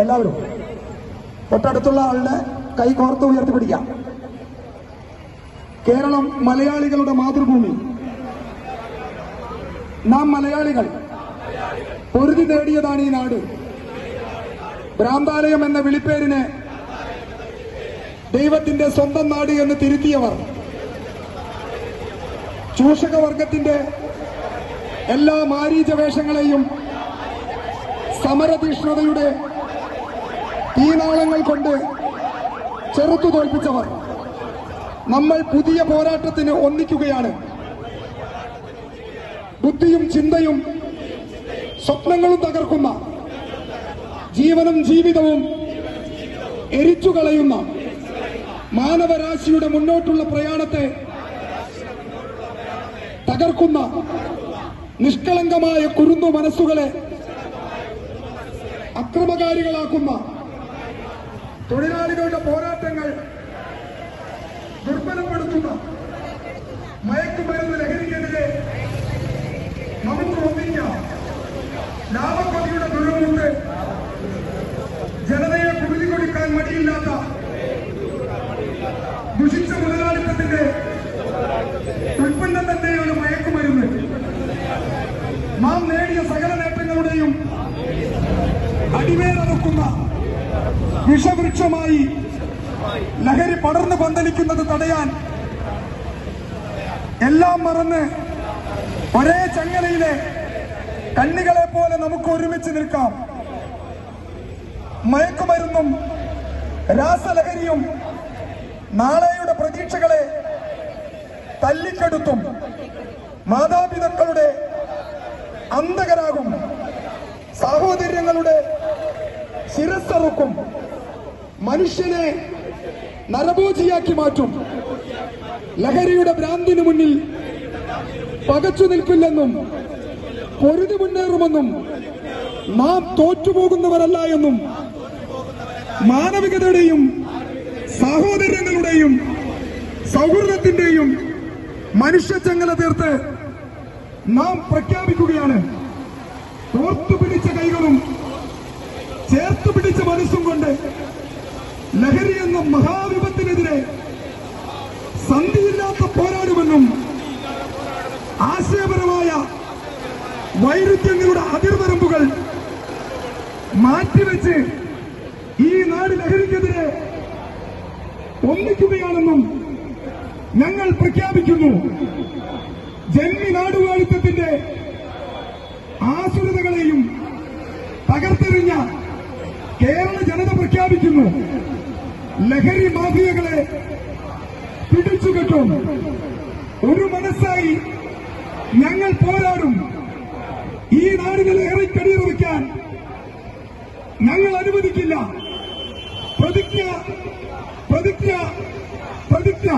എല്ലാവരും. തൊട്ടടുത്തുള്ള ആളുടെ കൈ കോർത്ത് ഉയർത്തി പിടിക്കാം കേരളം മലയാളികളുടെ മാതൃഭൂമി. നാം മലയാളികൾ. പൊരുതി നേടിയതാണ് ഈ നാട്. ഭ്രാന്താലയം എന്ന വിളിപ്പേരിനെ ദൈവത്തിന്റെ സ്വന്തം നാട് എന്ന് തിരുത്തിയവർ. ചൂഷകവർഗത്തിന്റെ എല്ലാ മാരീച വേഷങ്ങളെയും സമരതീഷ്ണതയുടെ തീനാളങ്ങൾ കൊണ്ട് ചെറുത്തു തോൽപ്പിച്ചവർ നമ്മൾ പുതിയ പോരാട്ടത്തിന് ഒന്നിക്കുകയാണ്. ബുദ്ധിയും ചിന്തയും സ്വപ്നങ്ങളും തകർക്കുന്ന ജീവനും ജീവിതവും എരിച്ചു കളയുന്ന മാനവരാശിയുടെ മുന്നോട്ടുള്ള പ്രയാണത്തെ തകർക്കുന്ന നിഷ്കളങ്കമായ കുരുന്നു മനസ്സുകളെ അക്രമകാരികളാക്കുന്ന തൊഴിലാളികളുടെ പോരാട്ടങ്ങൾ ദുർബലപ്പെടുത്തുന്ന മയക്കുമരുന്ന് ലഹരിക്കെതിരെ നമുക്ക് ഒന്നിക്കാം. ലാഭക്കൊതിയുടെ ദുരമുണ്ട് ജനതയെ കുരുതി കൊടുക്കാൻ മടിയില്ലാത്ത ദുഷിച്ച മുതലാളിത്തത്തിന്റെ ഉൽപ്പന്നം തന്നെയാണ് മയക്കുമരുന്ന്. നാം നേടിയ സകല നേട്ടങ്ങളുടെയും അടിവേറക്കുന്ന വിഷവൃക്ഷമായി ലഹരി പടർന്നു പന്തലിക്കുന്നത് തടയാൻ എല്ലാം മറന്ന് ഒരേ ചങ്ങലയിലെ കണ്ണികളെ പോലെ നമുക്ക് ഒരുമിച്ച് നിൽക്കാം. മയക്കുമരുന്നും രാസലഹരിയും നാളെയുടെ പ്രതീക്ഷകളെ തല്ലിക്കെടുത്തും മാതാപിതാക്കളുടെ അന്ധകരാകും. സാഹോദര്യങ്ങളുടെ ശിരസ്സറുക്കും മനുഷ്യനെ നരഭോജിയാക്കി മാറ്റും. ലഹരിയുടെ ഭ്രാന്തിനു മുന്നിൽ പകച്ചു നിൽക്കില്ലെന്നും പൊരുതി മുന്നേറുമെന്നും നാം തോറ്റുപോകുന്നവരല്ല എന്നും മാനവികതയുടെയും സാഹോദര്യങ്ങളുടെയും സൗഹൃദത്തിന്റെയും മനുഷ്യച്ചങ്ങല തീർത്ത് നാം പ്രഖ്യാപിക്കുകയാണ്. ഓർത്തു ലഹരി എന്ന മഹാവിപത്തിനെതിരെ സന്ധിയില്ലാത്ത പോരാടുമെന്നും ആശയപരമായ വൈരുദ്ധ്യങ്ങളുടെ അതിർവരമ്പുകൾ മാറ്റിവെച്ച് ഈ നാട് ലഹരിക്കെതിരെ ഒന്നിക്കുകയാണെന്നും ഞങ്ങൾ പ്രഖ്യാപിക്കുന്നു. ജന്മി നാടുവാഴിത്തത്തിന്റെ ആസുരതകളെയും തകർത്തെറിഞ്ഞ കേരള ജനത പ്രഖ്യാപിക്കുന്നു. ലഹരി മാഫിയകളെ പിടിച്ചുകെട്ടും ഒരു മനസ്സായി ഞങ്ങൾ പോരാടും. ഈ നാടിനെ ലഹരിക്കടിയറ വയ്ക്കാൻ ഞങ്ങൾ അനുവദിക്കില്ല. പ്രതിജ്ഞ പ്രതിജ്ഞ പ്രതിജ്ഞ.